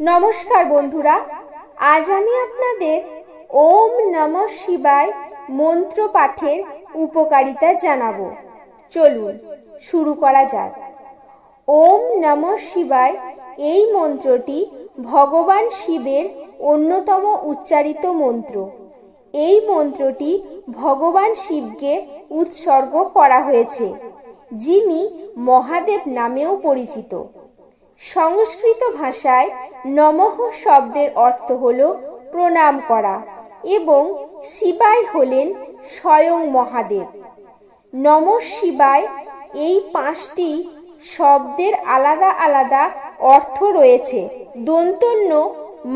নমস্কার বন্ধুরা, আজ আমি আপনাদের ওম নম শিবায় মন্ত্র পাঠের উপকারিতা জানাব। চলুন, শুরু করা যাক। ওম নম শিবায় এই মন্ত্রটি ভগবান শিবের অন্যতম উচ্চারিত মন্ত্র। এই মন্ত্রটি ভগবান শিবকে উৎসর্গ করা হয়েছে, যিনি মহাদেব নামেও পরিচিত। সংস্কৃত ভাষায় নমঃ শব্দের অর্থ হল প্রণাম করা এবং শিবাই হলেন স্বয়ং মহাদেব। নম শিবায় এই পাঁচটি শব্দের আলাদা আলাদা অর্থ রয়েছে, দন্তন্য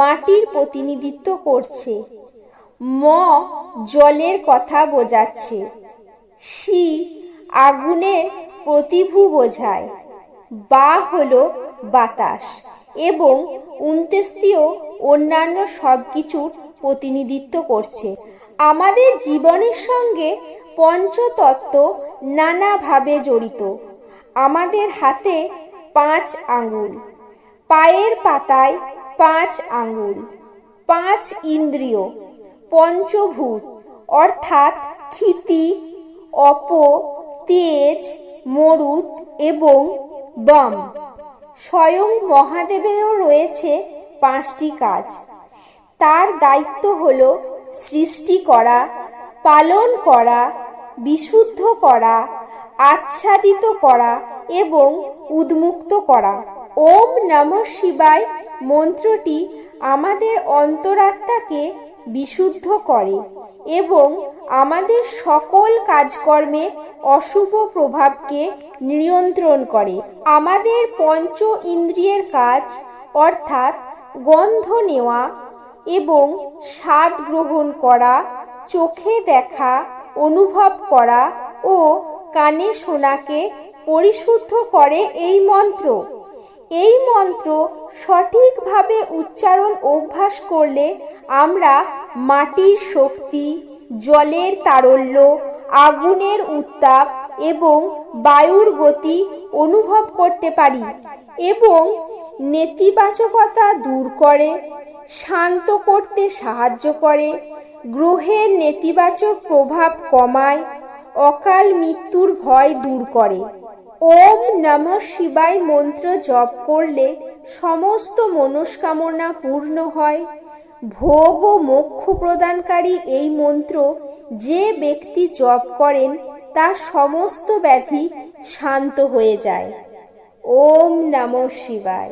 মাটির প্রতিনিধিত্ব করছে। ম জলের কথা বোঝাচ্ছে, শি আগুনের প্রতিভু বোঝায়, বা হলো বাতাস এবং উন্তেস্তীয় অন্যান্য সব কিছুর প্রতিনিধিত্ব করছে। আমাদের জীবনের সঙ্গে পঞ্চতত্ত্ব নানাভাবে জড়িত। আমাদের হাতে পাঁচ আঙুল, পায়ের পাতায় পাঁচ আঙুল, পাঁচ ইন্দ্রিয়, পঞ্চভূত, অর্থাৎ ক্ষিতি, অপ, তেজ, মরুত এবং বম। স্বয়ং মহাদেবেরও রয়েছে পাঁচটি কাজ। তার দায়িত্ব হল সৃষ্টি করা, পালন করা, বিশুদ্ধ করা, আচ্ছাদিত করা এবং উন্মুক্ত করা। ওম নম শিবায় মন্ত্রটি আমাদের অন্তরাত্মাকে বিশুদ্ধ করে এবং আমাদের সকল কাজকর্মে অশুভ প্রভাবকে নিয়ন্ত্রণ করে। আমাদের পঞ্চ ইন্দ্রিয়ের কাজ, অর্থাৎ গন্ধ নেওয়া এবং স্বাদ গ্রহণ করা, চোখে দেখা, অনুভব করা ও কানে শোনাকে পরিশুদ্ধ করে এই মন্ত্র। এই মন্ত্র সঠিকভাবে উচ্চারণ অভ্যাস করলে আমরা মাটির শক্তি জলের তারল্য, আগুনের উত্তাপ এবং বায়ুর গতি অনুভব করতে পারি এবং নেতিবাচকতা দূর করে, শান্ত করতে সাহায্য করে, গ্রহের নেতিবাচক প্রভাব কমায়, অকাল মৃত্যুর ভয় দূর করে। ওম নম শিবায় মন্ত্র জপ করলে সমস্ত মনস্কামনা পূর্ণ হয়। ভোগ ও মোক্ষ প্রদানকারী এই মন্ত্র যে ব্যক্তি জপ করেন, তার সমস্ত ব্যাধি শান্ত হয়ে যায়। ওম নম শিবায়।